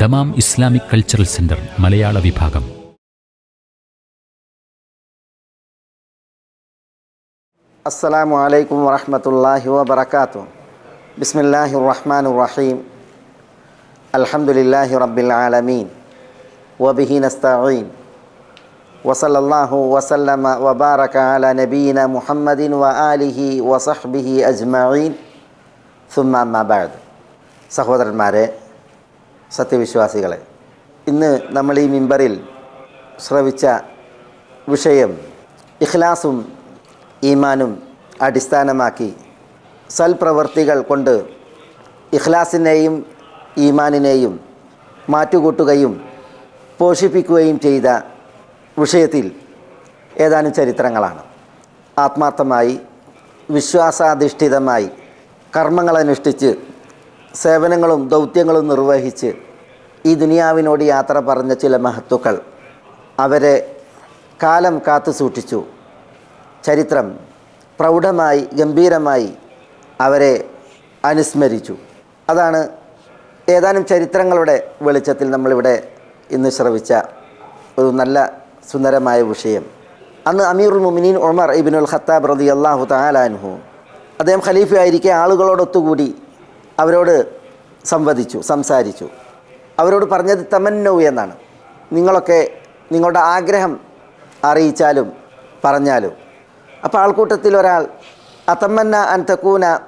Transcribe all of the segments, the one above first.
Dammam Islamic cultural centre മലയാള വിഭാഗം السلام عليكم ورحمة الله وبركاته بسم الله الرحمن الرحيم الحمد لله رب العالمين وبه نستعين وصلى الله وسلم وبارك على نبينا محمد وآله وصحبه أجمعين ثم أما بعد സഹോദരന്മാരെ സത്യവിശ്വാസികളെ. ഇന്ന് നമ്മൾ ഈ മിമ്പറിൽ ശ്രവിച്ച വിഷയം ഇഖ്ലാസും ഈമാനും അടിസ്ഥാനമാക്കി സൽപ്രവർത്തികൾ കൊണ്ട് ഇഖ്ലാസിനെയും ഈമാനിനെയും മാറ്റുകൂട്ടുകയും പോഷിപ്പിക്കുകയും ചെയ്ത വിഷയത്തിൽ ഏതാനും ചരിത്രങ്ങളാണ്. ആത്മാർത്ഥമായി വിശ്വാസാധിഷ്ഠിതമായി കർമ്മങ്ങളനുഷ്ഠിച്ച് സേവനങ്ങളും ദൗത്യങ്ങളും നിർവഹിച്ച് ഈ ദുനിയാവിനോട് യാത്ര പറഞ്ഞ ചില മഹത്തുക്കൾ. അവരെ കാലം കാത്തു സൂക്ഷിച്ചു. ചരിത്രം പ്രൗഢമായി ഗംഭീരമായി അവരെ അനുസ്മരിച്ചു. അതാണ് ഏതാനും ചരിത്രങ്ങളുടെ വെളിച്ചത്തിൽ നമ്മളിവിടെ ഇന്ന് ശ്രവിച്ച ഒരു നല്ല സുന്ദരമായ വിഷയം. അന്ന് അമീറുൽ മുമിനീൻ ഉമർ ഇബിനുൽ ഖത്താബ് റതി അള്ളാഹു താലാൻഹു അദ്ദേഹം ഖലീഫയായിരിക്കെ ആളുകളോടൊത്തുകൂടി അവരോട് സംവദിച്ചു സംസാരിച്ചു. അവരോട് പറഞ്ഞത് തമന്നൗ എന്നാണ്. നിങ്ങളൊക്കെ നിങ്ങളുടെ ആഗ്രഹം അറിയിച്ചാലും പറഞ്ഞാലും. അപ്പോൾ ആൾക്കൂട്ടത്തിൽ ഒരാൾ അതമന്ന അൻ തക്കൂന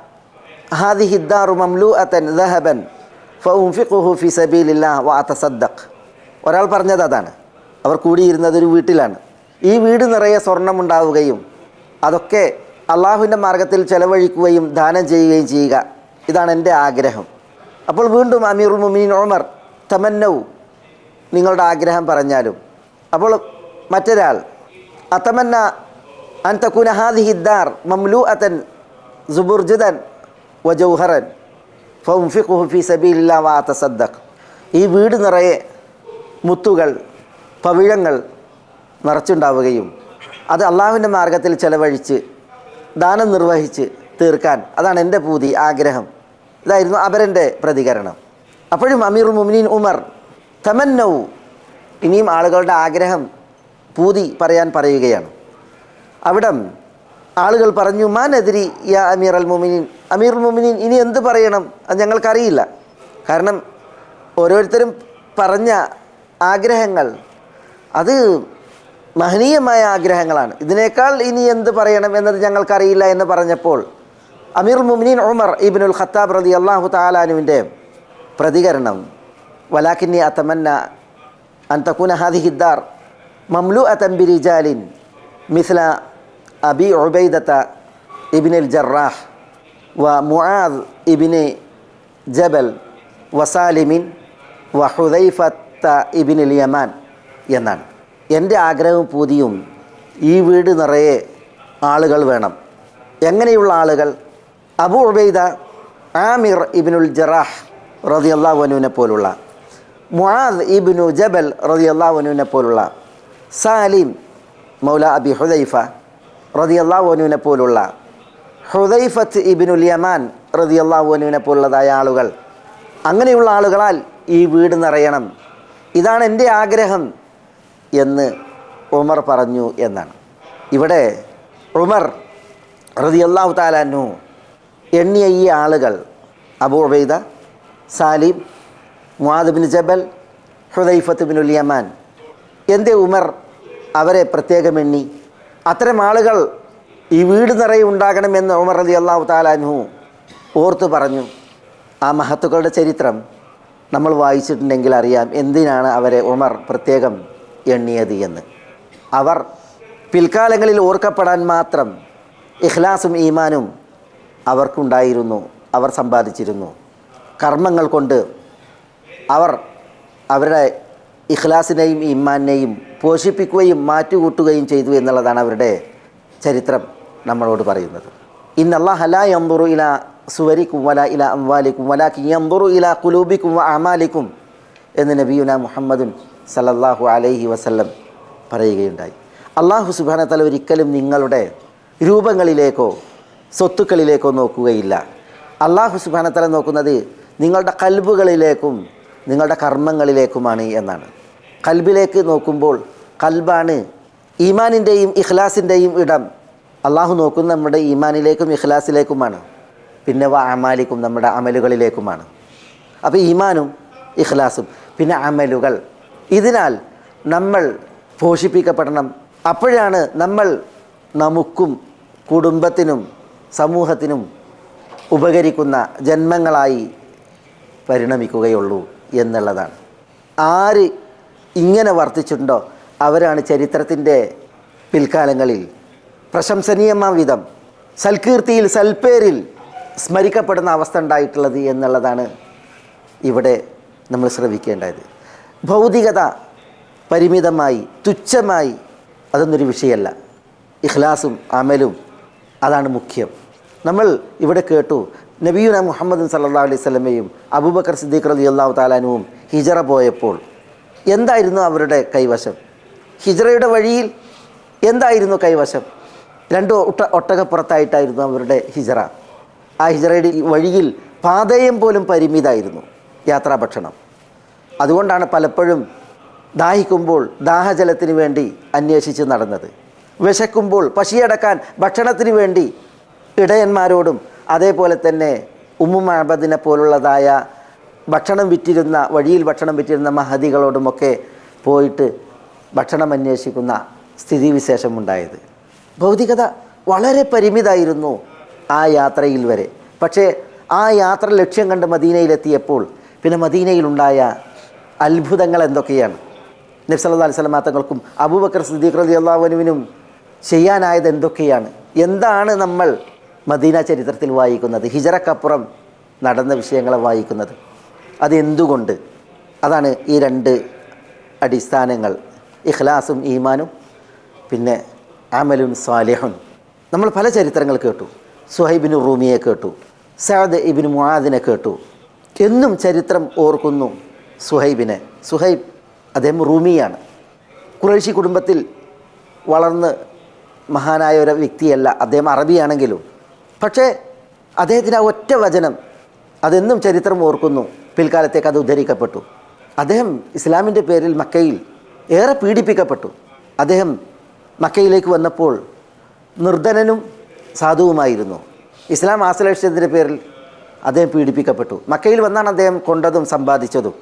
ഹാദി ഹിദ്ദാറു മംലു അത്തൻ ദഹബൻ ഫി സബീലില്ല വ അതസദ്ദഖ്. ഒരാൾ പറഞ്ഞത് അതാണ്. അവർ കൂടിയിരുന്നത് ഒരു വീട്ടിലാണ്. ഈ വീട് നിറയെ സ്വർണമുണ്ടാവുകയും അതൊക്കെ അള്ളാഹുവിന്റെ മാർഗത്തിൽ ചെലവഴിക്കുകയും ദാനം ചെയ്യുകയും ചെയ്യുക. ഇതാണ് എന്റെ ആഗ്രഹം. അപ്പോൾ വീണ്ടും അമീറുൽ മുമീൻ ഉമർ തമന്നൗ നിങ്ങളുടെ ആഗ്രഹം പറഞ്ഞാലും. അപ്പോൾ മറ്റൊരാൾ അതമന്ന അൻ തക്കൂന ഹാദിഹി ദാർ മംലു അതൻ സുബുർജുദൻ വജൗഹറൻ ഫൗഫിഖുഹു ഫി സബീലില്ലാ വാത്ത സദ്ദഖ് ഈ വീട് നിറയെ മുത്തുകൾ പവിഴങ്ങൾ നിറച്ചുണ്ടാവുകയും അത് അള്ളാഹുവിന്റെ മാർഗത്തിൽ ചെലവഴിച്ച് ദാനം നിർവഹിച്ച് തീർക്കാൻ അതാണ് എന്റെ പൂതി ആഗ്രഹം. ഇതായിരുന്നു അപരന്റെ പ്രതികരണം. അപ്പോഴും അമീറുൽ മുമിനീൻ ഉമർ തമന്നവു ഇനിയും ആളുകളുടെ ആഗ്രഹം പൂതി പറയാൻ പറയുകയാണ്. അവിടം ആളുകൾ പറഞ്ഞു മാനെതിരി യാ അമീർ അൽ മുമിനീൻ അമീർ മുമിനീൻ ഇനി എന്ത് പറയണം? അത് ഞങ്ങൾക്കറിയില്ല. കാരണം ഓരോരുത്തരും പറഞ്ഞ ആഗ്രഹങ്ങൾ അത് മഹനീയമായ ആഗ്രഹങ്ങളാണ്. ഇതിനേക്കാൾ ഇനി എന്ത് പറയണം എന്നത് ഞങ്ങൾക്കറിയില്ല എന്ന് പറഞ്ഞപ്പോൾ അമീർ മുമിനീൻ ഉമർ ഇബിനുൽ ഖത്താബ് റതി അള്ളാഹു താലാനുവിന്റെ പ്രതികരണം വലാക്കിന്നി അത്തമന്ന ഹാദി ഹാദിഹിദ്ദാർ മംലു അതംബിരി ജാലിൻ മിസ്ല അബി ഒബൈദത്ത ഇബിനുൽ ജറാഹ് വ മുആദ് ഇബിന് ജബൽ വസാലിമിൻ വ ഹുദൈഫത്ത ഇബിനുൽ യമാൻ എന്നാണ്. എന്റെ ആഗ്രഹവും പൂതിയും ഈ വീട് നിറയെ ആളുകൾ വേണം. എങ്ങനെയുള്ള ആളുകൾ? അബു ഉബൈദ ആമിർ ഇബിനുൽ ജറാഹ് റതി അള്ളാഹുനുവിനെ പോലുള്ള മുആദ് ഇബിനു ജബൽ റതി അള്ളാഹുനുവിനെ പോലുള്ള സാലിം മൗല അബി ഹുദൈഫ റതി അള്ളാഹുനുവിനെ പോലുള്ള ഹുദൈഫത്ത് ഇബിനുൽ യമാൻ റതി അള്ളാഹുനുവിനെ പോലുള്ളതായ ആളുകൾ അങ്ങനെയുള്ള ആളുകളാൽ ഈ വീട് നിറയണം. ഇതാണ് എന്റെ ആഗ്രഹം എന്ന് ഉമർ പറഞ്ഞു എന്നാണ്. ഇവിടെ ഉമർ റതി അള്ളാഹു താലാനു എണ്ണിയ ഈ ആളുകൾ അബൂ ഉബൈദ സാലിം മുആദ് ബിൻ ജബൽ ഹുദൈഫത്ത് ബിൻ യമാൻ എന്റെ ഉമർ അവരെ പ്രത്യേകം എണ്ണി? അത്തരം ആളുകൾ ഈ വീട് നിറയെ ഉണ്ടാകണമെന്ന് ഉമർ അലി അള്ളാഹു താലാൻഹു ഓർത്തു പറഞ്ഞു. ആ മഹത്തുക്കളുടെ ചരിത്രം നമ്മൾ വായിച്ചിട്ടുണ്ടെങ്കിൽ അറിയാം എന്തിനാണ് അവരെ ഉമർ പ്രത്യേകം എണ്ണിയത് എന്ന്. അവർ പിൽക്കാലങ്ങളിൽ ഓർക്കപ്പെടാൻ മാത്രം ഇഖ്ലാസും ഈമാനും അവർക്കുണ്ടായിരുന്നു അവർ സമ്പാദിച്ചിരുന്നു. കർമ്മങ്ങൾ കൊണ്ട് അവർ അവരുടെ ഇഖ്ലാസിനെയും ഇമ്മാനെയും പോഷിപ്പിക്കുകയും മാറ്റുകൂട്ടുകയും ചെയ്തു എന്നുള്ളതാണ് അവരുടെ ചരിത്രം നമ്മളോട് പറയുന്നത്. ഇന്നല്ലാഹ ഹല യന്ദുറു ഇല സുവരിക്കും വല ഇല അംവാലിക്കും വലാക്കി യന്ദുറു ഇല കുലൂബിക്കും അമാലിക്കും എന്ന് നബിയുന മുഹമ്മദുൻ സല്ലല്ലാഹു അലൈഹി വസല്ലം പറയുകയുണ്ടായി. അള്ളാഹു സുബാന തല ഒരിക്കലും നിങ്ങളുടെ രൂപങ്ങളിലേക്കോ സ്വത്തുക്കളിലേക്കോ നോക്കുകയില്ല. അള്ളാഹു സുബാനത്തല തല നോക്കുന്നത് നിങ്ങളുടെ കൽബുകളിലേക്കും നിങ്ങളുടെ കർമ്മങ്ങളിലേക്കുമാണ് എന്നാണ്. കൽബിലേക്ക് നോക്കുമ്പോൾ കൽബാണ് ഈമാനിന്റെയും ഇഖ്ലാസിന്റെയും ഇടം. അള്ളാഹു നോക്കുന്ന നമ്മുടെ ഈമാനിലേക്കും ഇഖ്ലാസിലേക്കുമാണ്. പിന്നെ വ അമാലിക്കും നമ്മുടെ അമലുകളിലേക്കുമാണ്. അപ്പോൾ ഈമാനും ഇഖ്ലാസും പിന്നെ അമലുകൾ. ഇതിനാൽ നമ്മൾ പോഷിപ്പിക്കപ്പെടണം. അപ്പോഴാണ് നമ്മൾ നമുക്കും കുടുംബത്തിനും സമൂഹത്തിനും ഉപകരിക്കുന്ന ജന്മങ്ങളായി പരിണമിക്കുകയുള്ളൂ എന്നുള്ളതാണ്. ആര് ഇങ്ങനെ വർത്തിച്ചിട്ടുണ്ടോ അവരാണ് ചരിത്രത്തിന്റെ പിൽക്കാലങ്ങളിൽ പ്രശംസനീയമാം വിധം സൽകീർത്തിയിൽ സൽപ്പേരിൽ സ്മരിക്കപ്പെടുന്ന അവസ്ഥ ഉണ്ടായിട്ടുള്ളത് എന്നുള്ളതാണ് ഇവിടെ നമ്മൾ ശ്രവിക്കേണ്ടത്. ഭൗതികത പരിമിതമായി തുച്ഛമായി അതൊന്നൊരു വിഷയമല്ല. ഇഖ്ലാസും അമലും അതാണ് മുഖ്യം. നമ്മൾ ഇവിടെ കേട്ടു നബിയുന മുഹമ്മദ് സല്ലാ അലൈഹി സ്വലമയും അബൂബക്കർ സിദ്ദീഖ് അലി അള്ളാഹു താലാനുവും ഹിജറ പോയപ്പോൾ എന്തായിരുന്നു അവരുടെ കൈവശം? ഹിജറയുടെ വഴിയിൽ എന്തായിരുന്നു കൈവശം? രണ്ട് ഒട്ട ഒട്ടകപ്പുറത്തായിട്ടായിരുന്നു അവരുടെ ഹിജറ. ആ ഹിജറയുടെ വഴിയിൽ പാതയം പോലും പരിമിതമായിരുന്നു യാത്രാഭക്ഷണം അതുകൊണ്ടാണ് പലപ്പോഴും ദാഹിക്കുമ്പോൾ ദാഹജലത്തിന് വേണ്ടി അന്വേഷിച്ച് നടന്നത്. വിശക്കുമ്പോൾ പശിയടക്കാൻ ഭക്ഷണത്തിന് വേണ്ടി ഇടയന്മാരോടും അതേപോലെ തന്നെ ഉമ്മുമഹബദിനെ പോലുള്ളതായ ഭക്ഷണം വിറ്റിരുന്ന വഴിയിൽ ഭക്ഷണം വിറ്റിരുന്ന മഹതികളോടുമൊക്കെ പോയിട്ട് ഭക്ഷണം അന്വേഷിക്കുന്ന സ്ഥിതിവിശേഷമുണ്ടായത്. ഭൗതികത വളരെ പരിമിതമായിരുന്നു ആ യാത്രയിൽ വരെ. പക്ഷേ ആ യാത്ര ലക്ഷ്യം കണ്ട് മദീനയിലെത്തിയപ്പോൾ പിന്നെ മദീനയിലുണ്ടായ അത്ഭുതങ്ങൾ എന്തൊക്കെയാണ്? നബ്സല്ലാ അലിസ്ലാം തങ്ങൾക്കും അബൂബക്കർ സിദ്ദീഖ് റലി അള്ളാഹുവിനും ചെയ്യാനായത് എന്തൊക്കെയാണ്? എന്താണ് നമ്മൾ മദീന ചരിത്രത്തിൽ വായിക്കുന്നത്? ഹിജറക്കപ്പുറം നടന്ന വിഷയങ്ങളെ വായിക്കുന്നത്. അതെന്തുകൊണ്ട്? അതാണ് ഈ രണ്ട് അടിസ്ഥാനങ്ങൾ. ഇഖ്ലാസും ഈമാനും പിന്നെ അമലുൻ സാലിഹുൻ. നമ്മൾ പല ചരിത്രങ്ങൾ കേട്ടു. സുഹൈബിനു റൂമിയെ കേട്ടു. സഅദ് ഇബിൻ മുഹാദിനെ കേട്ടു. എന്നും ചരിത്രം ഓർക്കുന്നു സുഹൈബിനെ. സുഹൈബ് അദ്ദേഹം റൂമിയാണ്. കുറേശി കുടുംബത്തിൽ വളർന്ന് മഹാനായ ഒരു വ്യക്തിയല്ല. അദ്ദേഹം അറബിയാണെങ്കിലും. പക്ഷേ അദ്ദേഹത്തിന് ആ ഒറ്റ വചനം അതെന്നും ചരിത്രം ഓർക്കുന്നു. പിൽക്കാലത്തേക്ക് അത് ഉദ്ധരിക്കപ്പെട്ടു. അദ്ദേഹം ഇസ്ലാമിന്റെ പേരിൽ മക്കയിൽ ഏറെ പീഡിപ്പിക്കപ്പെട്ടു. അദ്ദേഹം മക്കയിലേക്ക് വന്നപ്പോൾ നിർധനനും സാധുവുമായിരുന്നു. ഇസ്ലാം ആശ്ലേഷത്തിന്റെ പേരിൽ അദ്ദേഹം പീഡിപ്പിക്കപ്പെട്ടു. മക്കയിൽ വന്നാണ് അദ്ദേഹം കൊണ്ടതും സമ്പാദിച്ചതും.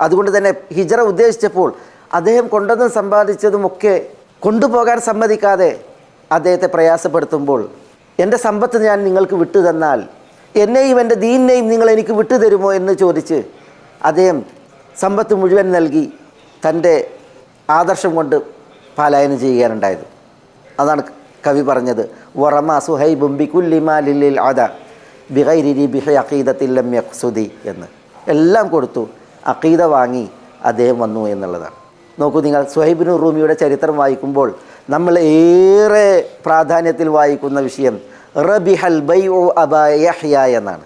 അതുകൊണ്ട് തന്നെ ഹിജറ ഉദ്ദേശിച്ചപ്പോൾ അദ്ദേഹം കൊണ്ടതും സമ്പാദിച്ചതുമൊക്കെ കൊണ്ടുപോകാൻ സമ്മതിക്കാതെ അദ്ദേഹത്തെ പ്രയാസപ്പെടുത്തുമ്പോൾ എന്റെ സമ്പത്ത് ഞാൻ നിങ്ങൾക്ക് വിട്ടു തന്നാൽ എന്നെയും എന്റെ ദീനിനെയും നിങ്ങൾ എനിക്ക് വിട്ടു തരുമോ? എന്ന് ചോദിച്ച് അദ്ദേഹം സമ്പത്ത് മുഴുവൻ നൽകി തന്റെ ആദർശം കൊണ്ട് പാലായനം ചെയ്യുകയാണുണ്ടായത്. അതാണ് കവി പറഞ്ഞത് വറമ സുഹൈബും ബിക്കുല്ലിമാലിൽ അത ബിഹൈരി ബിഹ അഖീദത്തില്ലം യക്സുദി എന്ന്. എല്ലാം കൊടുത്തു അഖീദ വാങ്ങി അദ്ദേഹം വന്നു എന്നുള്ളതാണ്. നോക്കൂ നിങ്ങൾ സുഹൈബിനു റൂമിയുടെ ചരിത്രം വായിക്കുമ്പോൾ നമ്മൾ ഏറെ പ്രാധാന്യത്തിൽ വായിക്കുന്ന വിഷയം റബിഹൽ ബൈ ഒ അബയഹ്യ എന്നാണ്.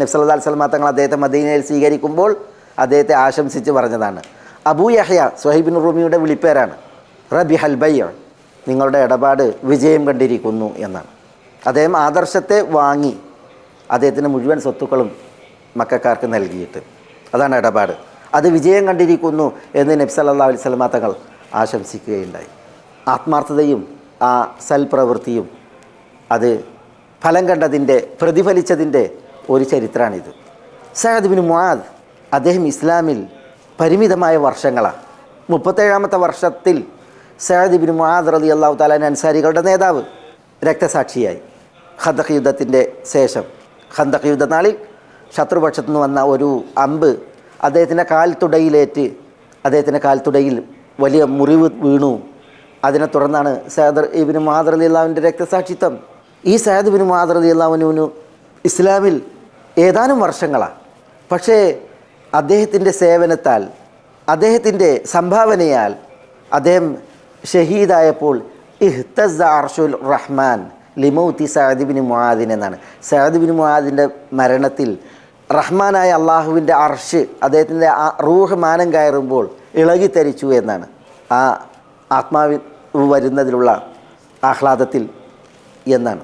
നബ്സല്ലാ സ്വലമ തങ്ങൾ അദ്ദേഹത്തെ മദീനയിൽ സ്വീകരിക്കുമ്പോൾ അദ്ദേഹത്തെ ആശംസിച്ച് പറഞ്ഞതാണ്. അബൂ യഹ്യ സുഹൈബിൻ റൂമിയുടെ വിളിപ്പേരാണ്. റബിഹൽ ബൈ നിങ്ങളുടെ ഇടപാട് വിജയം കണ്ടിരിക്കുന്നു എന്നാണ്. അദ്ദേഹം ആദർശത്തെ വാങ്ങി അദ്ദേഹത്തിന് മുഴുവൻ സ്വത്തുക്കളും മക്കാർക്ക് നൽകിയിട്ട്. അതാണ് ഇടപാട്. അത് വിജയം കണ്ടിരിക്കുന്നു എന്ന് നബ്സല്ലാ അലൈഹി തങ്ങൾ ആശംസിക്കുകയുണ്ടായി. ആത്മാർത്ഥതയും ആ സൽപ്രവൃത്തിയും അത് ഫലം കണ്ടതിന്റെ പ്രതിഫലിച്ചതിന്റെ ഒരു ചരിത്രമാണിത് സഹദ് ബിൻ മുആദ് അദ്ദേഹം ഇസ്ലാമിൽ പരിമിതമായ വർഷങ്ങളാണ് മുപ്പത്തേഴാമത്തെ വർഷത്തിൽ സഹദ് ബിൻ മുആദ് റലി അള്ളാഹു താലാൻ അൻസാരികളുടെ നേതാവ് രക്തസാക്ഷിയായി. ഖന്തഖ് യുദ്ധത്തിന്റെ ശേഷം ഖന്തഖ് യുദ്ധനാളിൽ ശത്രുപക്ഷത്തു നിന്ന് വന്ന ഒരു അമ്പ് അദ്ദേഹത്തിന്റെ കാൽത്തുടയിലേറ്റ് അദ്ദേഹത്തിന്റെ കാൽത്തുടയിൽ വലിയ മുറിവ് വീണു. അതിനെ തുടർന്നാണ് സയദർ ഇബിന് മുഹാദർ അലി രക്തസാക്ഷിത്വം. ഈ സയദ് ഇബിന് മുഹാദർ അലി ഇസ്ലാമിൽ ഏതാനും വർഷങ്ങളാണ് പക്ഷേ അദ്ദേഹത്തിന്റെ സേവനത്താൽ അദ്ദേഹത്തിന്റെ സംഭാവനയാൽ അദ്ദേഹം ഷഹീദായപ്പോൾ ഇഹ്തസ് അർഷുൽ റഹ്മാൻ ലിമൗത്തി സഅദിബിന് മുഹാദിൻ എന്നാണ്. സഅദിബിന് മുഹാദിന്റെ മരണത്തിൽ റഹ്മാനായ അള്ളാഹുവിന്റെ അർഷ് അദ്ദേഹത്തിന്റെ ആ റൂഹ് മാനം കയറുമ്പോൾ ഇളകിത്തരിച്ചു എന്നാണ്. ആ ആത്മാവിൽ വരുന്നതിലുള്ള ആഹ്ലാദത്തിൽ എന്നാണ്.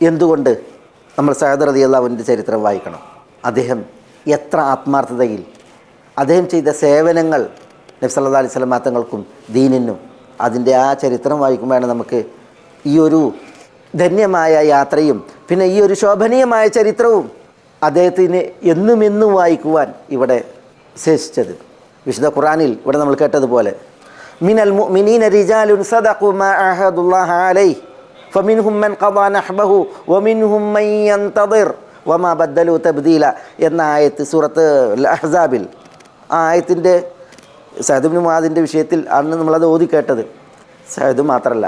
എന്തുകൊണ്ട് നമ്മൾ സഹദർ അള്ളാഹുവിന്റെ ചരിത്രം വായിക്കണം? അദ്ദേഹം എത്ര ആത്മാർത്ഥതയിൽ അദ്ദേഹം ചെയ്ത സേവനങ്ങൾ നബി സല്ലല്ലാഹു അലൈഹി സ്വലം തങ്ങൾക്കും ദീനിനും അതിന്റെ ആ ചരിത്രം വായിക്കുമ്പോഴാണ് നമുക്ക് ഈ ഒരു ധന്യമായ യാത്രയും പിന്നെ ഈ ഒരു ശോഭനീയമായ ചരിത്രവും അദ്ദേഹത്തിന് എന്നും എന്നും വായിക്കുവാൻ ഇവിടെ ശേഷിച്ചത് വിശുദ്ധ ഖുറാനിൽ ഇവിടെ നമ്മൾ കേട്ടതുപോലെ മിനൽ മുഅ്മിനീന റിജാലുൻ സദഖു മാ അഹദുല്ലാഹ അലൈഹി. ഫമിൻഹും മൻ ഖദാ നഹ്ബഹു വമിൻഹും മൻ യന്തദിർ. വമാ ബദ്ദലു തബ്ദീല എന്ന ആയത്ത് സൂറത്ത് അഹ്സാബിൽ. ആ ആയത്തിന്റെ സഹദുബിന് മുആദിന്റെ വിഷയത്തിൽ അന്ന് നമ്മളത് ഓതി കേട്ടത്. സഹദ് മാത്രമല്ല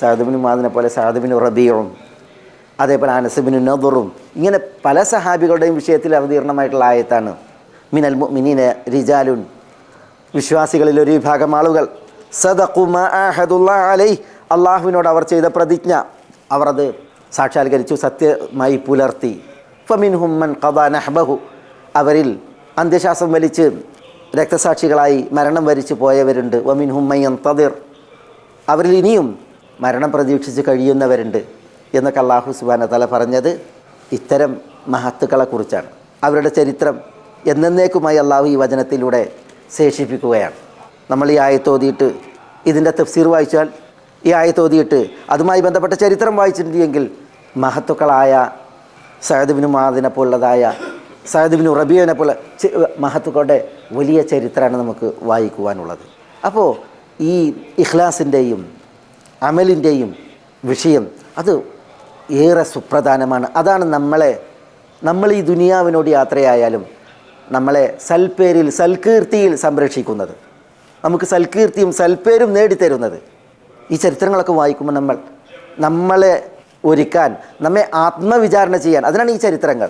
സഹദുബിന് മുആദിനെ പോലെ സഹദുബിന് റബീറും അതേപോലെ അനസബിന് നദറും ഇങ്ങനെ പല സഹാബികളുടെയും വിഷയത്തിൽ അവതീർണമായിട്ടുള്ള ആയത്താണ്. മിനൽ മുഅ്മിനീന റിജാലുൻ. വിശ്വാസികളിൽ ഒരു വിഭാഗം ആളുകൾ. അള്ളാഹുവിനോട് അവർ ചെയ്ത പ്രതിജ്ഞ. അവർ അത് സാക്ഷാത്കരിച്ചു സത്യമായി പുലർത്തി. ഫമിൻ ഹുമ്മൻ ഖദാ നഹ്ബഹു. അവരിൽ അന്ത്യശ്വാസം വലിച്ച് രക്തസാക്ഷികളായി മരണം വരിച്ചു പോയവരുണ്ട്. വമിൻ ഹുമ്മയ്യൻ തതിർ അവരിൽ ഇനിയും മരണം പ്രതീക്ഷിച്ച് കഴിയുന്നവരുണ്ട് എന്നൊക്കെ അള്ളാഹു സുബാന തല പറഞ്ഞത് ഇത്തരം മഹത്തുക്കളെക്കുറിച്ചാണ് അവരുടെ ചരിത്രം എന്നേക്കുമായി അള്ളാഹു ഈ വചനത്തിലൂടെ ശേഷിപ്പിക്കുകയാണ്. നമ്മൾ ഈ ആയത്തോതിയിട്ട് ഇതിന്റെ തഫ്സീർ വായിച്ചാൽ ഈ ആയത്തോതിയിട്ട് അതുമായി ബന്ധപ്പെട്ട ചരിത്രം വായിച്ചിട്ടുണ്ടെങ്കിൽ മഹത്തുക്കളായ സഹദബിന് മാദിനെ പോലുള്ളതായ സഹദബിന് റബിയനെ പോലെ മഹത്തുക്കളുടെ വലിയ ചരിത്രമാണ് നമുക്ക് വായിക്കുവാനുള്ളത്. അപ്പോൾ ഈ ഇഖ്ലാസിന്റെയും അമലിന്റെയും വിഷയം അത് ഏറെ സുപ്രധാനമാണ്. അതാണ് നമ്മളെ നമ്മൾ ഈ ദുനിയാവിനോട് യാത്രയായാലും നമ്മളെ സൽപ്പേരിൽ സൽകീർത്തിയിൽ സംരക്ഷിക്കുന്നത്. നമുക്ക് സൽകീർത്തിയും സൽപ്പേരും നേടിത്തരുന്നത്. ഈ ചരിത്രങ്ങളൊക്കെ വായിക്കുമ്പോൾ നമ്മൾ നമ്മളെ ഒരുക്കാൻ നമ്മെ ആത്മവിചാരണ ചെയ്യാൻ. അതിനാണ് ഈ ചരിത്രങ്ങൾ.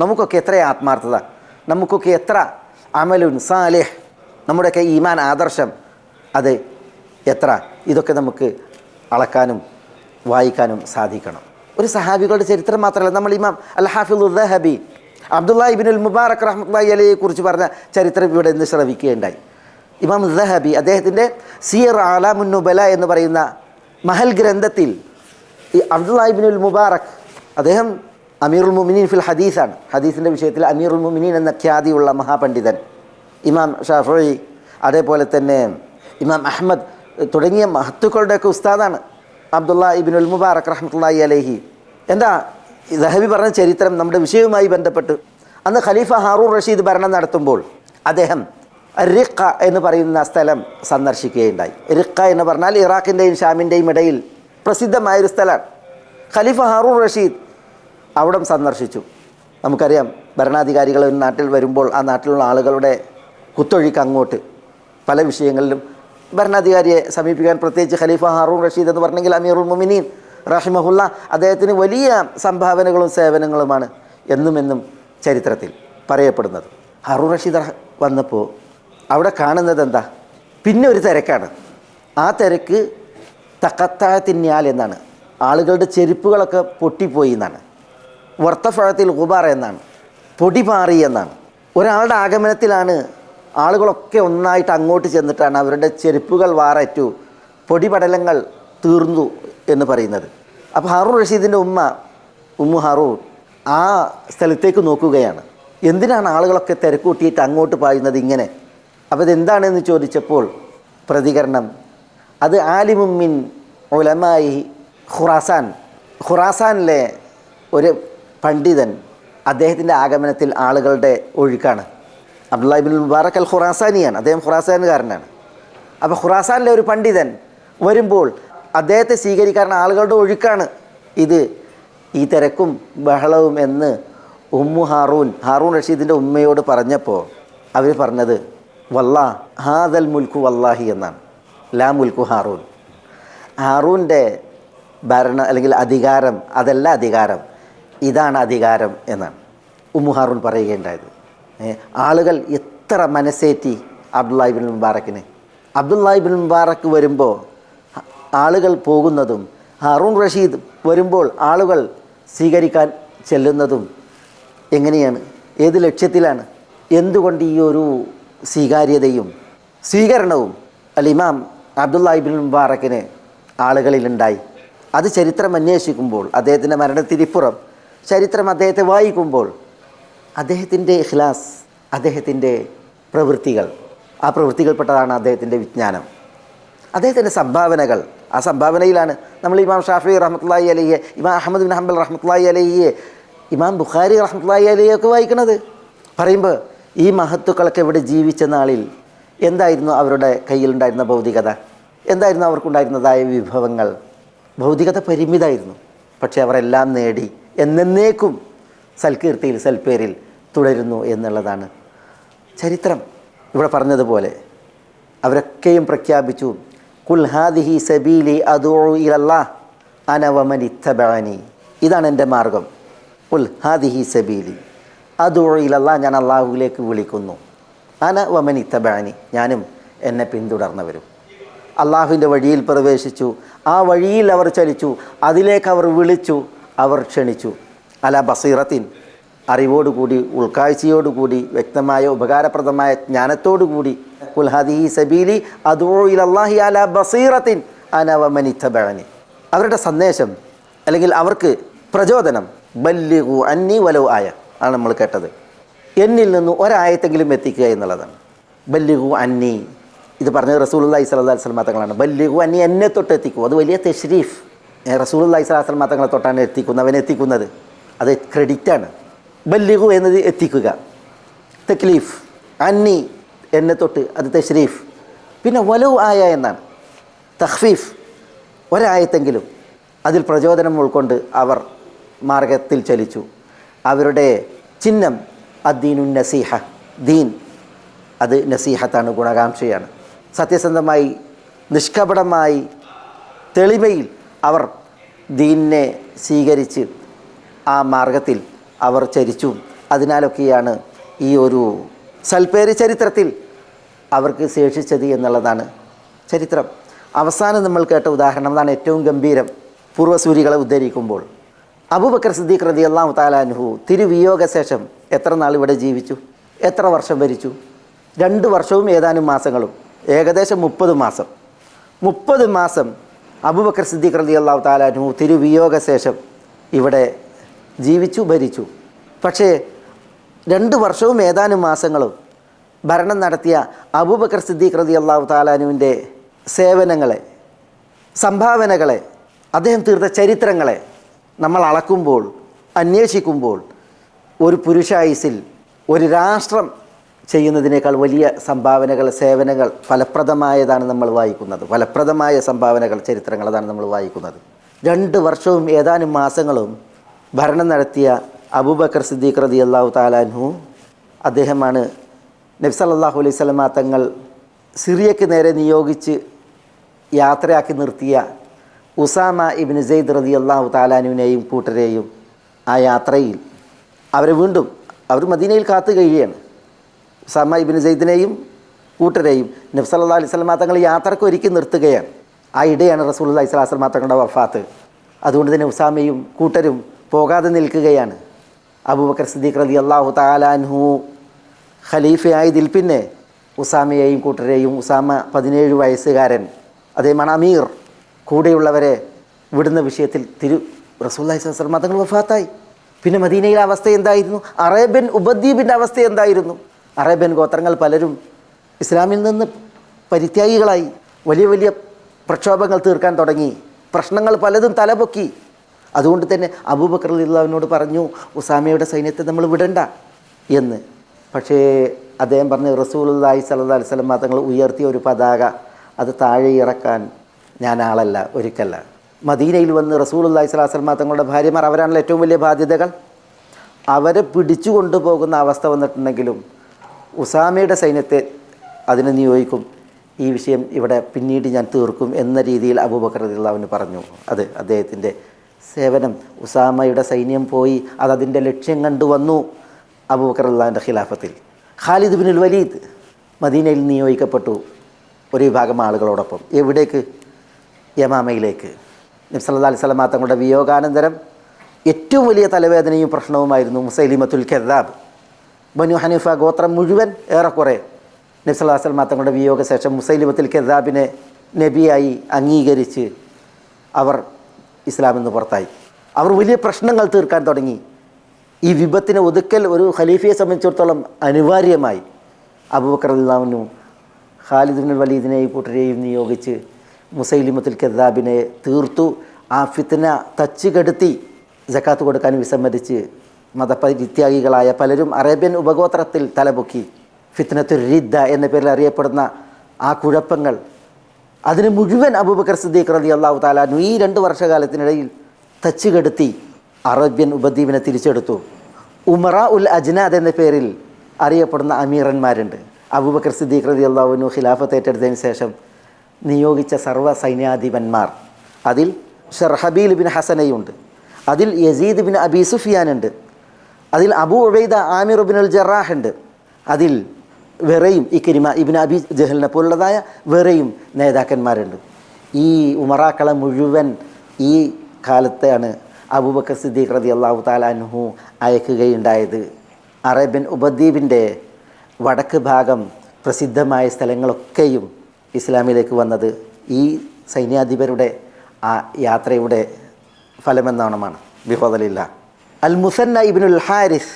നമുക്കൊക്കെ എത്ര ആത്മാർത്ഥത നമുക്കൊക്കെ എത്ര അമലുൻ സാലേഹ് നമ്മുടെയൊക്കെ ഈമാൻ ആദർശം അത് എത്ര ഇതൊക്കെ നമുക്ക് അളക്കാനും വായിക്കാനും സാധിക്കണം. ഒരു സഹാബികളുടെ ചരിത്രം മാത്രമല്ല നമ്മൾ ഇമാം അൽ ഹാഫിദ് ഉദ്ദഹബി അബ്ദുള്ള ഇബിനുൽ മുബാറക് റഹ്മത്ത് അലയെ കുറിച്ച് പറഞ്ഞ ചരിത്രം ഇവിടെ നിന്ന് ശ്രവിക്കുകയുണ്ടായി. ഇമാം ദഹബി അദ്ദേഹത്തിന്റെ സിയർ ആലാമുന്നുബല എന്ന് പറയുന്ന മഹൽ ഗ്രന്ഥത്തിൽ ഈ അബ്ദുള്ള മുബാറക് അദ്ദേഹം അമീറുൽ മുമിനീൻ ഫിൽ ഹദീസാണ്. ഹദീസിന്റെ വിഷയത്തിൽ അമീറുൽ മുമിനീൻ എന്ന ഖ്യാതിയുള്ള മഹാപണ്ഡിതൻ ഇമാം ഷാഫി അതേപോലെ തന്നെ ഇമാം അഹമ്മദ് തുടങ്ങിയ മഹത്തുക്കളുടെയൊക്കെ ഉസ്താദാണ് അബ്ദുള്ള ഇബിനുൽ മുബാറക് റഹ്മത്തുള്ളി അലഹി. എന്താ ദഹബി പറഞ്ഞ ചരിത്രം നമ്മുടെ വിഷയവുമായി ബന്ധപ്പെട്ട് അന്ന് ഖലീഫ ഹാറൂർ റഷീദ് ഭരണം നടത്തുമ്പോൾ അദ്ദേഹം റിഖ എന്ന് പറയുന്ന സ്ഥലം സന്ദർശിക്കുകയുണ്ടായി. റിഖ എന്ന് പറഞ്ഞാൽ ഇറാഖിന്റെയും ഷാമിന്റെയും ഇടയിൽ പ്രസിദ്ധമായൊരു സ്ഥലമാണ്. ഖലീഫ ഹാറൂർ റഷീദ് അവിടം സന്ദർശിച്ചു. നമുക്കറിയാം ഭരണാധികാരികൾ ഒരു നാട്ടിൽ വരുമ്പോൾ ആ നാട്ടിലുള്ള ആളുകളുടെ കുത്തൊഴുക്ക് അങ്ങോട്ട് പല വിഷയങ്ങളിലും ഭരണാധികാരിയെ സമീപിക്കാൻ പ്രത്യേകിച്ച് ഖലീഫ ഹാറൂൺ റഷീദ് എന്ന് പറഞ്ഞെങ്കിൽ അമീറുൽ മുമിനീൻ റഹിമഹുല്ല അദ്ദേഹത്തിന് വലിയ സംഭാവനകളും സേവനങ്ങളുമാണ് എന്നും എന്നും ചരിത്രത്തിൽ പറയപ്പെടുന്നത്. ഹാറൂൺ റഷീദ് വന്നപ്പോൾ അവിടെ കാണുന്നത് എന്താ? പിന്നെ ഒരു തിരക്കാണ്. ആ തിരക്ക് തക്കത്തായ തിന്നിയാൽ എന്നാണ്. ആളുകളുടെ ചെരുപ്പുകളൊക്കെ പൊട്ടിപ്പോയി എന്നാണ്. വർത്തഫഴത്തിൽ ഗുബാർ എന്നാണ്. പൊടി മാറി എന്നാണ്. ഒരാളുടെ ആഗമനത്തിലാണ് ആളുകളൊക്കെ ഒന്നായിട്ട് അങ്ങോട്ട് ചെന്നിട്ടാണ് അവരുടെ ചെരുപ്പുകൾ വാററ്റു പൊടിപടലങ്ങൾ തീർന്നു എന്ന് പറയുന്നത്. അപ്പോൾ ഹാറൂൺ റഷീദിന്റെ ഉമ്മ ഉമ്മു ഹാറൂൺ ആ സ്ഥലത്തേക്ക് നോക്കുകയാണ്. എന്തിനാണ് ആളുകളൊക്കെ തിരക്കൂട്ടിയിട്ട് അങ്ങോട്ട് പായുന്നത് ഇങ്ങനെ? അപ്പോൾ ഇതെന്താണെന്ന് ചോദിച്ചപ്പോൾ പ്രതികരണം. അത് ആലിമുമ്മിൻ ഉലമായി ഖുറാസാൻ. ഖുറാസാനിലെ ഒരു പണ്ഡിതൻ അദ്ദേഹത്തിന്റെ ആഗമനത്തിൽ ആളുകളുടെ ഒഴുക്കാണ്. അബ്ദുല്ലാഹിബിൻ മുബാറക്കൽ ഖുറാസാനിയാണ് അദ്ദേഹം ഖുറാസാനുകാരനാണ്. അപ്പോൾ ഖുറാസാനിലെ ഒരു പണ്ഡിതൻ വരുമ്പോൾ അദ്ദേഹത്തെ സ്വീകരിക്കാൻ ആളുകളുടെ ഒഴുക്കാണ് ഇത്. ഈ തിരക്കും ബഹളവും എന്ന് ഉമ്മു ഹാറൂൻ ഹാറൂൺ റഷീദിന്റെ ഉമ്മയോട് പറഞ്ഞപ്പോൾ അവർ പറഞ്ഞത് വല്ലാ ഹാദൽ മുൽക്കു വല്ലാഹി എന്നാണ്. ലാ മുൽക്കു ഹാറൂൻ. ഹാറൂന്റെ ഭരണ അല്ലെങ്കിൽ അധികാരം അതല്ല അധികാരം ഇതാണ് അധികാരം എന്നാണ് ഉമ്മു ഹാറൂൻ പറയുകയുണ്ടായത്. ആളുകൾ എത്ര മനസ്സേറ്റി അബ്ദുല്ലാഹിബിൻ മുബാറക്കിന്. അബ്ദുല്ലാഹിബിൻ മുബാറക്ക് വരുമ്പോൾ ആളുകൾ പോകുന്നതും ഹാറൂൺ റഷീദ് വരുമ്പോൾ ആളുകൾ സ്വീകരിക്കാൻ ചെല്ലുന്നതും എങ്ങനെയാണ്? ഏത് ലക്ഷ്യത്തിലാണ്? എന്തുകൊണ്ട് ഈ ഒരു സ്വീകാര്യതയും സ്വീകരണവും അൽ ഇമാം അബ്ദുല്ലാഹിബിൻ മുബാറക്കിന് ആളുകളിലുണ്ടായി. അത് ചരിത്രം അന്വേഷിക്കുമ്പോൾ അദ്ദേഹത്തിന്റെ മരണത്തിരിപ്പുറം ചരിത്രം അദ്ദേഹത്തെ വായിക്കുമ്പോൾ അദ്ദേഹത്തിന്റെ ഇഖ്ലാസ് അദ്ദേഹത്തിന്റെ പ്രവൃത്തികൾ ആ പ്രവൃത്തികൾപ്പെട്ടതാണ് അദ്ദേഹത്തിന്റെ വിജ്ഞാനം. അദ്ദേഹത്തിന്റെ സംഭാവനകൾ ആ സംഭാവനയിലാണ് നമ്മൾ ഇമാം ഷാഫി റഹ്മത്തുള്ളാഹി അലിയെ ഇമാം അഹമ്മദ് ബിൻ ഹംബൽ റഹ്മത്തുള്ളാഹി അലിയെ ഇമാം ബുഖാരി റഹ്മത്തുള്ളാഹി ഒക്കെ വായിക്കുന്നത്. പറയുമ്പോൾ ഈ മഹത്തുക്കളൊക്കെ ഇവിടെ ജീവിച്ച നാളിൽ എന്തായിരുന്നു അവരുടെ കയ്യിലുണ്ടായിരുന്ന ഭൗതികത? എന്തായിരുന്നു അവർക്കുണ്ടായിരുന്നതായ വിഭവങ്ങൾ? ഭൗതികത പരിമിതമായിരുന്നു. പക്ഷേ അവരെല്ലാം നേടി എന്നേക്കും സൽകീർത്തിയിൽ സൽപ്പേരിൽ തുടരുന്നു എന്നുള്ളതാണ് ചരിത്രം. ഇവിടെ പറഞ്ഞതുപോലെ അവരൊക്കെയും പ്രഖ്യാപിച്ചു കുൽഹാദിഹി സബീലി അദൂ ഇലല്ലാ അനവമനി ഇതാണ് എന്റെ മാർഗം. കുൽ ഹാദിഹി സബീലി. അദൂ ഇലല്ലാ ഞാൻ അള്ളാഹുവിലേക്ക് വിളിക്കുന്നു. അന വമനി ഇത്തബാനി ഞാനും എന്നെ പിന്തുടർന്നവരും. അള്ളാഹുവിന്റെ വഴിയിൽ പ്രവേശിച്ചു. ആ വഴിയിൽ അവർ ചലിച്ചു. അതിലേക്ക് അവർ വിളിച്ചു. അവർ ക്ഷണിച്ചു. അല ബസീറത്തിൻ അറിവോടുകൂടി ഉൾക്കാഴ്ചയോടുകൂടി വ്യക്തമായ ഉപകാരപ്രദമായ ജ്ഞാനത്തോടുകൂടി. കുൽഹദി സബീലി അള്ളാഹി അല ബസീറത്തിൻ അനവമനിത്തബഴനി അവരുടെ സന്ദേശം അല്ലെങ്കിൽ അവർക്ക് പ്രചോദനം ബല്ലിഗു അന്നി വലവ് ആയ. ആണ് നമ്മൾ കേട്ടത്. എന്നിൽ നിന്ന് ഒരായത്തെങ്കിലും എത്തിക്കുക എന്നുള്ളതാണ്. ബല്ലിഗു അന്നി. ഇത് പറഞ്ഞത് സ്വല്ലല്ലാഹി അലൈഹി വസല്ലം തങ്ങളാണ് ബല്ലിഗു അന്നി എന്നെ തൊട്ട് എത്തിക്കൂ. അത് വലിയ തെഷ്രീഫ്. സ്വല്ലല്ലാഹി അലൈഹി വസല്ലം തങ്ങളെ തൊട്ടാണ് എത്തിക്കുന്നത് അവൻ എത്തിക്കുന്നത്. അത് ക്രെഡിറ്റാണ് ബല്ലിഗു എന്നത് എത്തിക്കുക. തക്ലീഫ്. അന്നി എന്നെ തൊട്ട് അത് തഷ്രീഫ്. പിന്നെ വലു ആയ എന്നാണ്. തഹ്ഫീഫ് ഒരായത്തെങ്കിലും അതിൽ പ്രചോദനം ഉൾക്കൊണ്ട് അവർ മാർഗത്തിൽ ചലിച്ചു. അവരുടെ ചിഹ്നം അദ്ദീനു നസീഹ ദീൻ. അത് നസീഹത്താണ് ഗുണകാംക്ഷയാണ്. സത്യസന്ധമായി നിഷ്കപടമായി തെളിമയിൽ അവർ ദീനിനെ സ്വീകരിച്ച് ആ മാർഗത്തിൽ അവർ ചരിച്ചു. അതിനാലൊക്കെയാണ് ഈ ഒരു സൽപ്പേര് ചരിത്രത്തിൽ അവർക്ക് ശേഷിച്ചത് എന്നുള്ളതാണ് ചരിത്രം. അവസാനം നമ്മൾ കേട്ട ഉദാഹരണം അതാണ് ഏറ്റവും ഗംഭീരം. പൂർവസൂരികളെ ഉദ്ധരിക്കുമ്പോൾ. അബൂബക്കർ സിദ്ദീഖ് റതി അള്ളാഹു താലാനുഹു തിരുവിയോഗ ശേഷം എത്ര നാൾ ഇവിടെ ജീവിച്ചു? എത്ര വർഷം ഭരിച്ചു? രണ്ട് വർഷവും ഏതാനും മാസങ്ങളും. ഏകദേശം മുപ്പത് മാസം. മുപ്പത് മാസം അബൂബക്കർ സിദ്ദീഖ് റതി അള്ളാഹു താലാനുഹു തിരുവിയോഗ ശേഷം ഇവിടെ ജീവിച്ചു ഭരിച്ചു. പക്ഷേ രണ്ട് വർഷവും ഏതാനും മാസങ്ങളും ഭരണം നടത്തിയ അബൂബക്കർ സിദ്ദീഖ് റതി അള്ളാഹു താലാനുവിന്റെ സേവനങ്ങളെ സംഭാവനകളെ അദ്ദേഹം തീർത്ത ചരിത്രങ്ങളെ നമ്മൾ അളക്കുമ്പോൾ അന്വേഷിക്കുമ്പോൾ ഒരു പുരുഷായുസിൽ ഒരു രാഷ്ട്രം ചെയ്യുന്നതിനേക്കാൾ വലിയ സംഭാവനകൾ സേവനങ്ങൾ ഫലപ്രദമായതാണ് നമ്മൾ വായിക്കുന്നത്. ഫലപ്രദമായ സംഭാവനകൾ ചരിത്രങ്ങൾ അതാണ് നമ്മൾ വായിക്കുന്നത്. രണ്ട് വർഷവും ഏതാനും മാസങ്ങളും ഭരണം നടത്തിയ അബൂബക്കർ സിദ്ദീഖ് റതി അള്ളാഹു താലാൻഹു അദ്ദേഹമാണ് നബ്സല്ലാഹു അലൈഹി സ്വലമാ തങ്ങൾ സിറിയയ്ക്ക് നേരെ നിയോഗിച്ച് യാത്രയാക്കി നിർത്തിയ ഉസാമ ഇബിൻ സെയ്ദ് റതി അള്ളാഹു താലാനുവിനെയും കൂട്ടരെയും ആ യാത്രയിൽ അവരെ വീണ്ടും അവർ മദീനയിൽ കാത്തു കഴിയുകയാണ് ഉസാമ ഇബിൻ സെയ്ദിനെയും കൂട്ടരെയും നബ്സല്ലാ അലൈഹി സ്വലമാ തങ്ങൾ യാത്രയ്ക്ക് ഒരുക്കി നിർത്തുകയാണ്. ആ ഇടയാണ് റസൂൽ അലൈഹി സ്വലാസ്ലമാ തങ്ങളുടെ വഫാത്ത്. അതുകൊണ്ട് തന്നെ ഉസാമയും കൂട്ടരും പോകാതെ നിൽക്കുകയാണ്. അബൂബക്കർ സിദ്ദീഖ് റതി അള്ളാഹു താലാൻഹു ഖലീഫയായതിൽ പിന്നെ ഉസാമയെയും കൂട്ടരെയും ഉസാമ പതിനേഴ് വയസ്സുകാരൻ അതേമാണ് അമീർ കൂടെയുള്ളവരെ വിടുന്ന വിഷയത്തിൽ തിരു റസൂല്ലായി സ്വലം മതങ്ങൾ വഫാത്തായി. പിന്നെ മദീനയിലെ അവസ്ഥ എന്തായിരുന്നു? അറേബ്യൻ ഉപദ്വീപിന്റെ അവസ്ഥ എന്തായിരുന്നു? അറേബ്യൻ ഗോത്രങ്ങൾ പലരും ഇസ്ലാമിൽ നിന്ന് പരിത്യാഗികളായി. വലിയ വലിയ പ്രക്ഷോഭങ്ങൾ തീർക്കാൻ തുടങ്ങി. പ്രശ്നങ്ങൾ പലതും തലപൊക്കി. അതുകൊണ്ട് തന്നെ അബൂബക്കർ അള്ളാഹുവിനോട് പറഞ്ഞു ഉസാമയുടെ സൈന്യത്തെ നമ്മൾ വിടണ്ട എന്ന്. പക്ഷേ അദ്ദേഹം പറഞ്ഞു റസൂലുല്ലാഹി സല്ലാ അലൈഹി സ്വലം തങ്ങൾ ഉയർത്തിയ ഒരു പതാക അത് താഴെ ഇറക്കാൻ ഞാൻ ആളല്ല ഒരിക്കല്ല. മദീനയിൽ വന്ന് റസൂലുല്ലാഹി സ്വലാഹു സ്വലമ തങ്ങളുടെ ഭാര്യമാർ അവരാണല്ലോ ഏറ്റവും വലിയ ബാധ്യതകൾ? അവരെ പിടിച്ചു കൊണ്ടുപോകുന്ന അവസ്ഥ വന്നിട്ടുണ്ടെങ്കിലും ഉസാമയുടെ സൈന്യത്തെ അതിനെ നിയോഗിക്കും. ഈ വിഷയം ഇവിടെ പിന്നീട് ഞാൻ തീർക്കും എന്ന രീതിയിൽ അബൂബക്കർ റദിള്ളാവിന് പറഞ്ഞു. അത് അദ്ദേഹത്തിന്റെ സേവനം. ഉസാമയുടെ സൈന്യം പോയി അത് ലക്ഷ്യം കണ്ടുവന്നു അബൂബക്കർ അള്ളാഹിന്റെ ഖിലാഫത്തിൽ. ഖാലിദ് ബിനുൽ വലീദ് മദീനയിൽ നിയോഗിക്കപ്പെട്ടു ഒരു വിഭാഗം ആളുകളോടൊപ്പം. എവിടേക്ക്? യമാമയിലേക്ക്. നബ്സല്ലാ അലൈഹി സ്വലാ തങ്ങളുടെ വിയോഗാനന്തരം ഏറ്റവും വലിയ തലവേദനയും പ്രശ്നവുമായിരുന്നു മുസൈലിമത്തുൽ ഖെദാബ് ബനു ഹനീഫ ഗോത്രം മുഴുവൻ ഏറെക്കുറെ നബ്സല്ലാ സ്വലാ തങ്ങളുടെ വിയോഗശേഷം മുസൈലിമത്തുൽ ഖെദാബിനെ നബിയായി അംഗീകരിച്ച് അവർ ഇസ്ലാമിൽ നിന്ന് പുറത്തായി. അവർ വലിയ പ്രശ്നങ്ങൾ തീർക്കാൻ തുടങ്ങി. ഈ വിപത്തിനെ ഒതുക്കൽ ഒരു ഖലീഫയെ സംബന്ധിച്ചിടത്തോളം അനിവാര്യമായി. അബൂബക്കർ അള്ളാഹുനു ഖാലിദിൻ വലീദിനെയും കൂട്ടരെയും നിയോഗിച്ച് മുസൈലിമത്തുൽ കദാബിനെ തീർത്തു. ആ ഫിത്തിന തച്ചുകെടുത്തി ജക്കാത്ത് കൊടുക്കാൻ വിസമ്മതിച്ച് മതപരിത്യാഗികളായ പലരും അറേബ്യൻ ഉപഗോത്രത്തിൽ തലപൊക്കി. ഫിത്നത്തുൽ റിദ്ദ എന്ന പേരിൽ അറിയപ്പെടുന്ന ആ കുഴപ്പങ്ങൾ. അതിന് മുഴുവൻ അബൂബക്കർ സിദ്ദീഖ് റതി അള്ളാഹു താലാനു ഈ രണ്ട് വർഷകാലത്തിനിടയിൽ തച്ചുകെടുത്തി അറേബ്യൻ ഉപദ്വീപിനെ തിരിച്ചെടുത്തു. ഉമറ ഉൽ അജ്നാദ് എന്ന പേരിൽ അറിയപ്പെടുന്ന അമീറന്മാരുണ്ട്. അബൂബക്കർ സിദ്ദീഖ് റതി അള്ളാഹുനു ഖിലാഫത്ത് ഏറ്റെടുത്തതിന് ശേഷം നിയോഗിച്ച സർവ സൈന്യാധിപന്മാർ അതിൽ ഷർഹബീൽ ബിൻ ഹസനയുണ്ട്. അതിൽ യസീദ് ബിൻ അബി സുഫിയാനുണ്ട്. അതിൽ അബു ഉബൈദ ആമിർ ബിൻ അൽ ജറാഹ് ഉണ്ട്. അതിൽ വെറയും ഇക്കരിമ ഇബിൻ അബി ജഹലിനെ പോലുള്ളതായ വേറെയും നേതാക്കന്മാരുണ്ട്. ഈ ഉമറാക്കളെ മുഴുവൻ ഈ കാലത്താണ് അബൂബക്കർ സിദ്ദീഖ് റതി അള്ളാഹു താലാൻഹു അയക്കുകയുണ്ടായത്. അറേബ്യൻ ഉപദ്വീപിന്റെ വടക്ക് ഭാഗം പ്രസിദ്ധമായ സ്ഥലങ്ങളൊക്കെയും ഇസ്ലാമിലേക്ക് വന്നത് ഈ സൈന്യാധിപരുടെ ആ യാത്രയുടെ ഫലമെന്നോണമാണ്. ബിഫദലില്ല. അൽ മുസന്ന ഇബിനുൽ ഹാരിസ്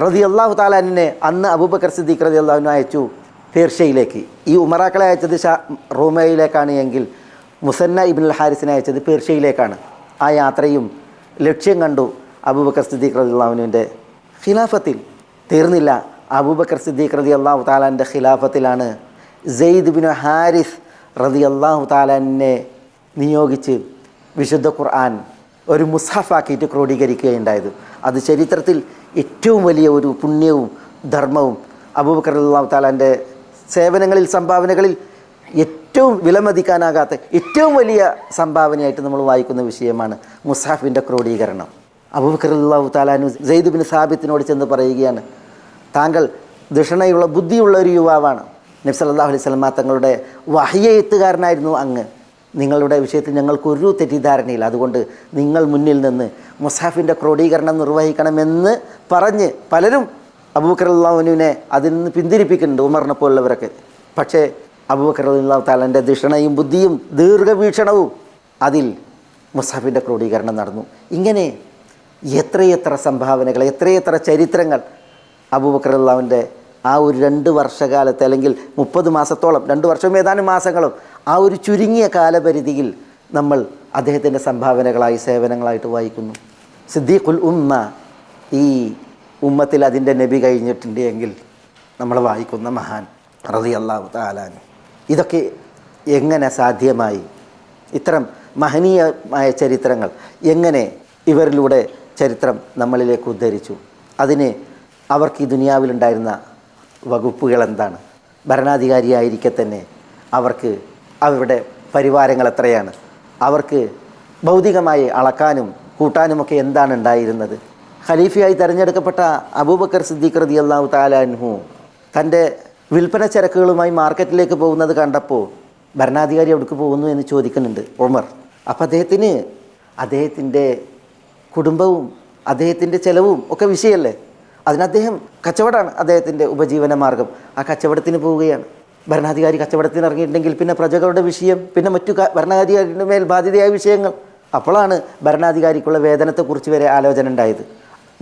റതി അള്ളാഹു താലാനിനെ അന്ന് അബൂബക്കർ സിദ്ദീഖ് റതി അള്ളാഹുവിനെ അയച്ചു പേർഷ്യയിലേക്ക്. ഈ ഉമറാക്കളെ അയച്ചത് ഷാ റോമയിലേക്കാണ് എങ്കിൽ മുസന്ന ഇബിനുൽ ഹാരിസിനെ അയച്ചത് പേർഷ്യയിലേക്കാണ്. ആ യാത്രയും ലക്ഷ്യം കണ്ടു അബൂബക്കർ സിദ്ദീഖ് റതി അള്ളാഹുവിന്റെ ഖിലാഫത്തിൽ. തീർന്നില്ല. അബൂബക്കർ സിദ്ദീഖ് റതി അള്ളാഹു താലാന്റെ ഖിലാഫത്തിലാണ് സെയ്ദ് ബിൻ ഹാരിസ് റതി അള്ളാഹു താലാനെ നിയോഗിച്ച് വിശുദ്ധ ഖുർആൻ ഒരു മുസാഫാക്കിയിട്ട് ക്രോഡീകരിക്കുകയുണ്ടായത്. അത് ചരിത്രത്തിൽ ഏറ്റവും വലിയ ഒരു പുണ്യവും ധർമ്മവും അബൂബക്കർ അള്ളാഹു താലാന്റെ സേവനങ്ങളിൽ സംഭാവനകളിൽ ഏറ്റവും വിലമതിക്കാനാകാത്ത ഏറ്റവും വലിയ സംഭാവനയായിട്ട് നമ്മൾ വായിക്കുന്ന വിഷയമാണ് മുസാഫിന്റെ ക്രോഡീകരണം. അബൂബക്കർ അള്ളാഹു താലാനു സെയ്ദ് ബിൻ സാബിത്തിനോട് ചെന്ന് പറയുകയാണ് താങ്കൾ ദുഷണയുള്ള ബുദ്ധിയുള്ള ഒരു യുവാവാണ്. നബ്സ് അല്ലാ അലൈഹി സ്വലമ തങ്ങളുടെ വഹയ്യെഴുത്തുകാരനായിരുന്നു അങ്ങ്. നിങ്ങളുടെ വിഷയത്തിൽ ഞങ്ങൾക്കൊരു തെറ്റിദ്ധാരണയില്ല. അതുകൊണ്ട് നിങ്ങൾ മുന്നിൽ നിന്ന് മുസാഫിന്റെ ക്രോഡീകരണം നിർവഹിക്കണമെന്ന് പറഞ്ഞ് പലരും അബൂബക്കർ അള്ളാഹുനുവിനെ അതിൽ നിന്ന് പിന്തിരിപ്പിക്കുന്നുണ്ട് ഉമറിനെ പോലുള്ളവരൊക്കെ. പക്ഷേ അബൂബക്കർ അള്ളാഹു താലന്റെ ദിഷണയും ബുദ്ധിയും ദീർഘവീക്ഷണവും അതിൽ മുസാഫിന്റെ ക്രോഡീകരണം നടന്നു. ഇങ്ങനെ എത്രയെത്ര സംഭാവനകൾ എത്രയെത്ര ചരിത്രങ്ങൾ അബൂബക്കർ അള്ളാഹുവിന്റെ ആ ഒരു രണ്ട് വർഷകാലത്ത് അല്ലെങ്കിൽ മുപ്പത് മാസത്തോളം രണ്ട് വർഷവും ഏതാനും മാസങ്ങളും ആ ഒരു ചുരുങ്ങിയ കാലപരിധിയിൽ നമ്മൾ അദ്ദേഹത്തിന്റെ സംഭാവനകളായി സേവനങ്ങളായിട്ട് വായിക്കുന്നു. സിദ്ദീഖുൽ ഉമ്മ ഈ ഉമ്മത്തിൽ അതിന്റെ നബി കഴിഞ്ഞിട്ടുണ്ട് എങ്കിൽ നമ്മൾ വായിക്കുന്ന മഹാൻ റതി അള്ളാഹു താലാൻ ഇതൊക്കെ എങ്ങനെ സാധ്യമായി? ഇത്തരം മഹനീയമായ ചരിത്രങ്ങൾ എങ്ങനെ ഇവരിലൂടെ ചരിത്രം നമ്മളിലേക്ക് ഉദ്ധരിച്ചു? അതിന് അവർക്ക് ഈ ദുനിയാവിലുണ്ടായിരുന്ന വകുപ്പുകൾ എന്താണ് ഭരണാധികാരിയായിരിക്കെ തന്നെ അവർക്ക് അവരുടെ പരിവാരങ്ങൾ എത്രയാണ്? അവർക്ക് ഭൗതികമായി അളക്കാനും കൂട്ടാനുമൊക്കെ എന്താണ് ഉണ്ടായിരുന്നത്? ഖലീഫയായി തിരഞ്ഞെടുക്കപ്പെട്ട അബൂബക്കർ സിദ്ദീഖ് റതി അള്ളാഹു താലാൻഹു തന്റെ വിൽപ്പന ചരക്കുകളുമായി മാർക്കറ്റിലേക്ക് പോകുന്നത് കണ്ടപ്പോൾ ഭരണാധികാരി എവിടേക്ക് പോകുന്നു എന്ന് ചോദിക്കുന്നുണ്ട് ഉമർ. അപ്പോൾ അദ്ദേഹത്തിന് അദ്ദേഹത്തിന്റെ കുടുംബവും അദ്ദേഹത്തിന്റെ ചിലവും ഒക്കെ വിഷയമല്ലേ? അതിന് അദ്ദേഹം കച്ചവടമാണ് അദ്ദേഹത്തിന്റെ ഉപജീവന മാർഗം. ആ കച്ചവടത്തിന് പോവുകയാണ്. ഭരണാധികാരി കച്ചവടത്തിന് ഇറങ്ങിയിട്ടുണ്ടെങ്കിൽ പിന്നെ പ്രജകളുടെ വിഷയം പിന്നെ മറ്റു ഭരണാധികാരിയുടെ മേൽ ബാധ്യതയായ വിഷയങ്ങൾ. അപ്പോഴാണ് ഭരണാധികാരിക്കുള്ള വേതനത്തെക്കുറിച്ച് വരെ ആലോചന ഉണ്ടായത്.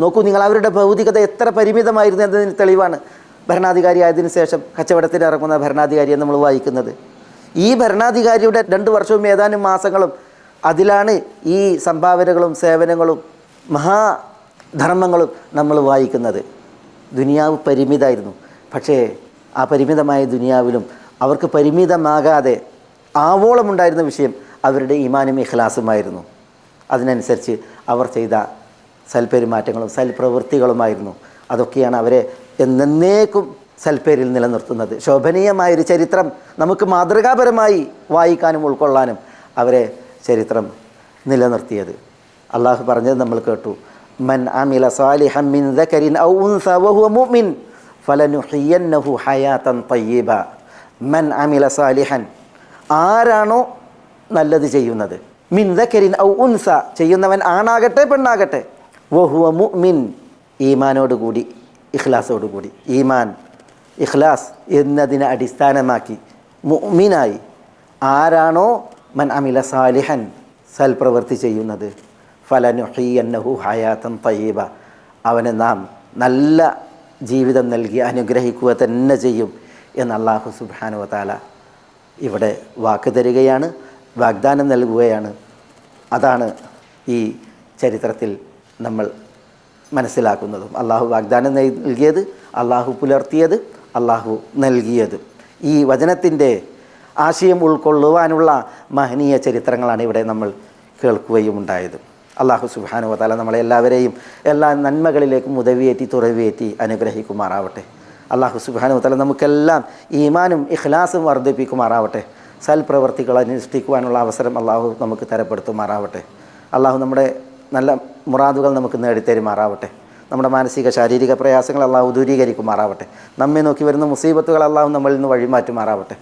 നോക്കൂ നിങ്ങൾ അവരുടെ ഭൗതികത എത്ര പരിമിതമായിരുന്നു എന്നതിന് തെളിവാണ് ഭരണാധികാരി ആയതിനു ശേഷം കച്ചവടത്തിന് ഇറങ്ങുന്ന ഭരണാധികാരിയെ നമ്മൾ വായിക്കുന്നത്. ഈ ഭരണാധികാരിയുടെ രണ്ട് വർഷവും ഏതാനും മാസങ്ങളും അതിലാണ് ഈ സംഭാവനകളും സേവനങ്ങളും മഹാധർമ്മങ്ങളും നമ്മൾ വായിക്കുന്നത്. ദുനിയാവ് പരിമിതമായിരുന്നു. പക്ഷേ ആ പരിമിതമായ ദുനിയാവിലും അവർക്ക് പരിമിതമാകാതെ ആവോളമുണ്ടായിരുന്ന വിഷയം അവരുടെ ഇമാനും ഇഖ്ലാസുമായിരുന്നു. അതിനനുസരിച്ച് അവർ ചെയ്ത സൽപെരുമാറ്റങ്ങളും സൽപ്രവൃത്തികളുമായിരുന്നു. അതൊക്കെയാണ് അവരെ എന്നേക്കും സൽപ്പേരിൽ നിലനിർത്തുന്നത്. ശോഭനീയമായൊരു ചരിത്രം നമുക്ക് മാതൃകാപരമായി വായിക്കാനും ഉൾക്കൊള്ളാനും അവരെ ചരിത്രം നിലനിർത്തിയത്. അള്ളാഹു പറഞ്ഞത് നമ്മൾ കേട്ടു. മൻ അമില സാലിഹൻ മിൻ ദകരിൻ ഔ ഉൻസ വഹുവ മുഅ്മിൻ ഫലനുഹിയന്നഹു ഹയാതൻ തയ്യിബ മൻ അമില സാലിഹൻ ആരാണോ നല്ലത് ചെയ്യുന്നത്? മിൻ ദകരിൻ ഔ ഉൻസ ചെയ്യുന്നവൻ ആണാകട്ടെ പെണ്ണാകട്ടെ. വഹുവ മുഅ്മിൻ ഈമാനോടുകൂടി ഇഖ്ലാസോടുകൂടി. ഈമാൻ ഇഖ്ലാസ് എന്നതിനെ അടിസ്ഥാനമാക്കി മുഅ്മിനായി ആരാണോ മൻ അമില സാലിഹൻ സൽപ്രവൃത്തി ചെയ്യുന്നത്. ഫലനുഹിയന്നഹു ഹയാത്തൻ തയ്യബ. അവന് നാം നല്ല ജീവിതം നൽകി അനുഗ്രഹിക്കുക തന്നെ ചെയ്യും എന്ന് അള്ളാഹു സുബാനു താല ഇവിടെ വാക്ക് തരികയാണ് വാഗ്ദാനം നൽകുകയാണ്. അതാണ് ഈ ചരിത്രത്തിൽ നമ്മൾ മനസ്സിലാക്കുന്നതും. അള്ളാഹു വാഗ്ദാനം നൽകിയത് അള്ളാഹു പുലർത്തിയത് അള്ളാഹു നൽകിയത്. ഈ വചനത്തിന്റെ ആശയം ഉൾക്കൊള്ളുവാനുള്ള മഹനീയ ചരിത്രങ്ങളാണ് ഇവിടെ നമ്മൾ കേൾക്കുകയും ഉണ്ടായത്. അള്ളാഹു സുബാനു വാല നമ്മളെ എല്ലാവരെയും എല്ലാ നന്മകളിലേക്കും ഉദവിയേറ്റി തുറവിയേറ്റി അനുഗ്രഹിക്കുമാറാവട്ടെ. അള്ളാഹു സുബാനു വാല നമുക്കെല്ലാം ഈമാനും ഇഖ്ലാസും വർദ്ധിപ്പിക്കുമാറാവട്ടെ. സൽപ്രവർത്തികൾ അനുഷ്ഠിക്കുവാനുള്ള അവസരം അള്ളാഹു നമുക്ക് തരപ്പെടുത്തുമാറാവട്ടെ. അള്ളാഹു നമ്മുടെ നല്ല മുറാദുകൾ നമുക്ക് നേടിത്തരുമാറാവട്ടെ. നമ്മുടെ മാനസിക ശാരീരിക പ്രയാസങ്ങൾ അള്ളാഹു ദൂരീകരിക്കുമാറാവട്ടെ. നമ്മെ നോക്കി വരുന്ന മുസീബത്തുകൾ അള്ളാഹു നമ്മളിൽ നിന്ന് വഴിമാറ്റുമാറാവട്ടെ.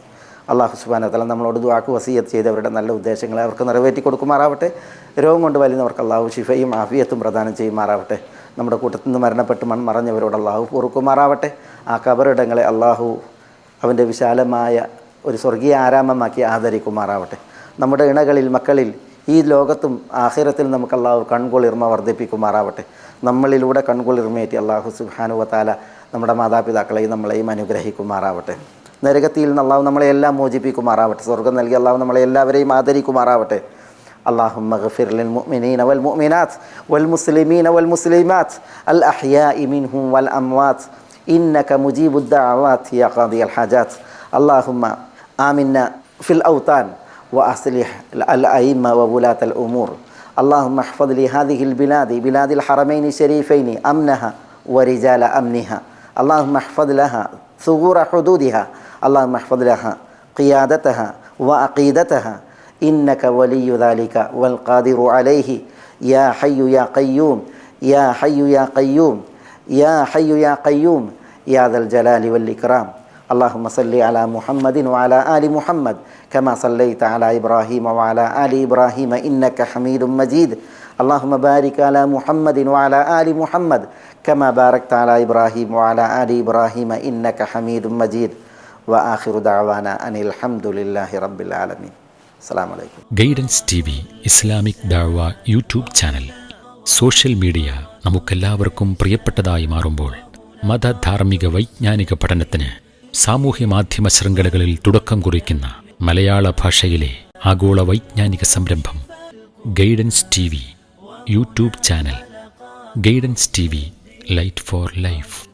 അള്ളാഹു സുബാന തല നമ്മളോട് ദുവാക്ക് വസീയത്ത് ചെയ്തവരുടെ നല്ല ഉദ്ദേശങ്ങളെ അവർക്ക് നിറവേറ്റി കൊടുക്കുമാറാവട്ടെ രോഗം കൊണ്ട് വലിയവർക്ക് അള്ളാഹു ഷിഫയും ആഫിയത്തും പ്രദാനം ചെയ്യുമാറാവട്ടെ. നമ്മുടെ കൂട്ടത്തിൽ നിന്ന് മരണപ്പെട്ട് മൺ മറഞ്ഞവരോട് അള്ളാഹു പൊറുക്കുമാറാവട്ടെ. ആ കബറിടങ്ങളെ അള്ളാഹു അവന്റെ വിശാലമായ ഒരു സ്വർഗീയ ആരാമമാക്കി ആദരിക്കുമാറാവട്ടെ. നമ്മുടെ ഇണകളിൽ മക്കളിൽ ഈ ലോകത്തും ആഹിരത്തിൽ നമുക്ക് അള്ളാഹു കൺകുളിർമ വർദ്ധിപ്പിക്കുമാറാവട്ടെ. നമ്മളിലൂടെ കൺകുളിർമയേറ്റി അള്ളാഹു സുഹാനുവത്താല താല നമ്മുടെ മാതാപിതാക്കളെയും നമ്മളെയും അനുഗ്രഹിക്കുമാറാവട്ടെ. നരകത്തിയിൽ നിന്ന് അള്ളാഹു നമ്മളെ എല്ലാം മോചിപ്പിക്കുമാറാവട്ടെ. സ്വർഗം നൽകി അള്ളാഹു നമ്മളെ എല്ലാവരെയും ആദരിക്കുമാറാവട്ടെ. اللهم اغفر للمؤمنين والمؤمنات والمسلمين والمسلمات الأحياء منهم والأموات إنك مجيب الدعوات يا قاضي الحاجات اللهم آمنا في الأوطان وأصلح الأئمة وولاة الأمور اللهم احفظ لهذه البلاد بلاد الحرمين الشريفين أمنها ورجال أمنها. اللهم احفظ لها ثغور حدودها. اللهم احفظ لها قيادتها وعقيدتها إنك ولي ذلك والقادر عليه. يا حي يا قيوم يا حي يا قيوم يا حي يا قيوم يا ذا الجلال والإكرام. اللهم صل على محمد وعلى آل محمد كما صليت على إبراهيم وعلى آل إبراهيم إنك حميد مجيد. اللهم بارك على محمد وعلى آل محمد كما باركت على إبراهيم وعلى آل إبراهيم إنك حميد مجيد. وآخر دعوانا أن الحمد لله رب العالمين. ഗൈഡൻസ് ടി വി ഇസ്ലാമിക് ദാഴ്വ യൂട്യൂബ് ചാനൽ. സോഷ്യൽ മീഡിയ നമുക്കെല്ലാവർക്കും പ്രിയപ്പെട്ടതായി മാറുമ്പോൾ മതധാർമ്മിക വൈജ്ഞാനിക പഠനത്തിന് സാമൂഹ്യ മാധ്യമ ശൃംഖലകളിൽ തുടക്കം കുറിക്കുന്ന മലയാള ഭാഷയിലെ ആഗോള വൈജ്ഞാനിക സംരംഭം guidance T V YouTube channel. Guidance T V light for life.